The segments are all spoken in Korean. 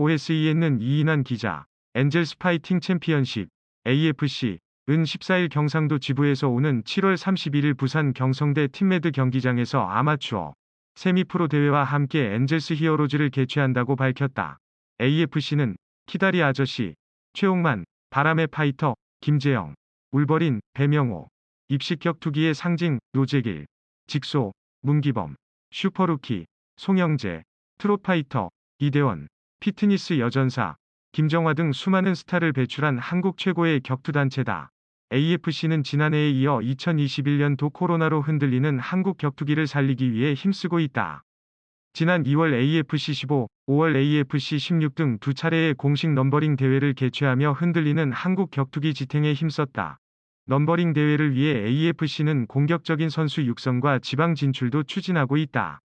OSEN은 이인환 기자, 엔젤스 파이팅 챔피언십, AFC, 은 14일 경상도 지부에서 오는 7월 31일 부산 경성대 팀매드 경기장에서 아마추어, 세미프로 대회와 함께 엔젤스 히어로즈를 개최한다고 밝혔다. AFC는 키다리 아저씨, 최홍만, 바람의 파이터, 김재영, 울버린, 배명호, 입식격 투기의 상징, 노재길, 직소, 문기범, 슈퍼루키, 송영재, 트롯파이터, 이대원, 피트니스 여전사, 김정화 등 수많은 스타를 배출한 한국 최고의 격투단체다. AFC는 지난해에 이어 2021년도 코로나로 흔들리는 한국 격투기를 살리기 위해 힘쓰고 있다. 지난 2월 AFC 15, 5월 AFC 16 등 두 차례의 공식 넘버링 대회를 개최하며 흔들리는 한국 격투기 지탱에 힘썼다. 넘버링 대회를 위해 AFC는 공격적인 선수 육성과 지방 진출도 추진하고 있다.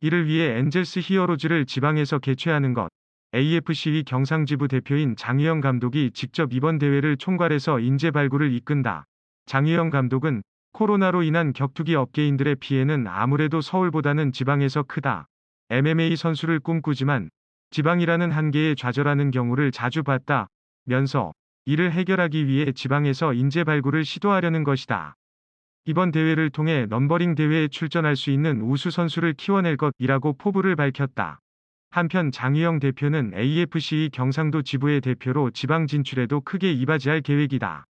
이를 위해 엔젤스 히어로즈를 지방에서 개최하는 것. AFC의 경상지부 대표인 장유영 감독이 직접 이번 대회를 총괄해서 인재 발굴을 이끈다. 장유영 감독은 코로나로 인한 격투기 업계인들의 피해는 아무래도 서울보다는 지방에서 크다. MMA 선수를 꿈꾸지만 지방이라는 한계에 좌절하는 경우를 자주 봤다. 면서 이를 해결하기 위해 지방에서 인재 발굴을 시도하려는 것이다. 이번 대회를 통해 넘버링 대회에 출전할 수 있는 우수 선수를 키워낼 것이라고 포부를 밝혔다. 한편 장유영 대표는 AFC 경상도 지부의 대표로 지방 진출에도 크게 이바지할 계획이다.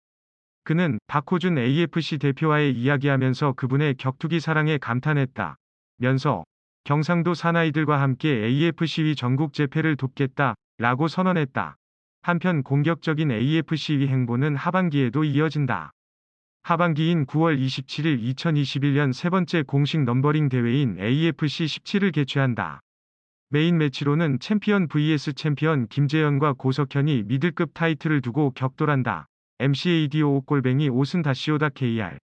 그는 박호준 AFC 대표와의 이야기하면서 그분의 격투기 사랑에 감탄했다. 면서 경상도 사나이들과 함께 AFC의 전국 재패를 돕겠다 라고 선언했다. 한편 공격적인 AFC의 행보는 하반기에도 이어진다. 하반기인 9월 27일 2021년 세 번째 공식 넘버링 대회인 AFC 17을 개최한다. 메인 매치로는 챔피언 vs 챔피언 김재현과 고석현이 미들급 타이틀을 두고 격돌한다. MCADO 옥골뱅이 오슨 다시오다 KR